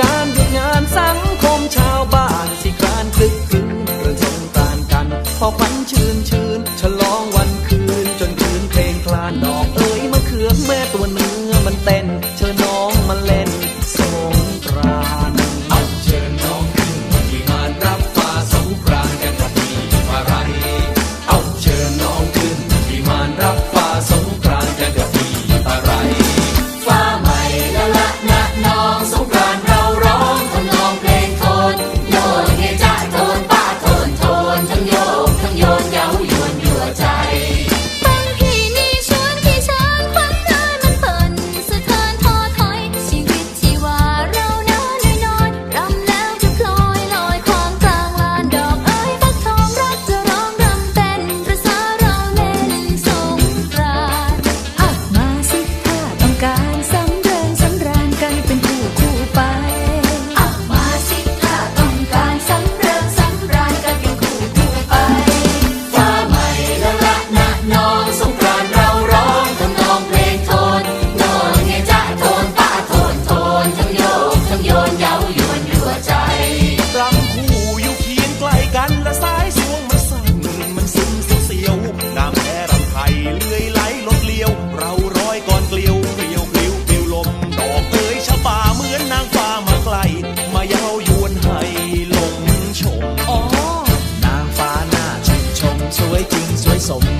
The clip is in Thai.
การหยุดงานสังคมชาวบ้านสิกรานคึกคืนเรื่องสงกรานกัน พอควันชื่นชื่นฉลองวันคืน จนคืนเพลงคลานดอกเอ๋ยมะเขือแม่ตัวเนื้อมันเต้นเ your yard. so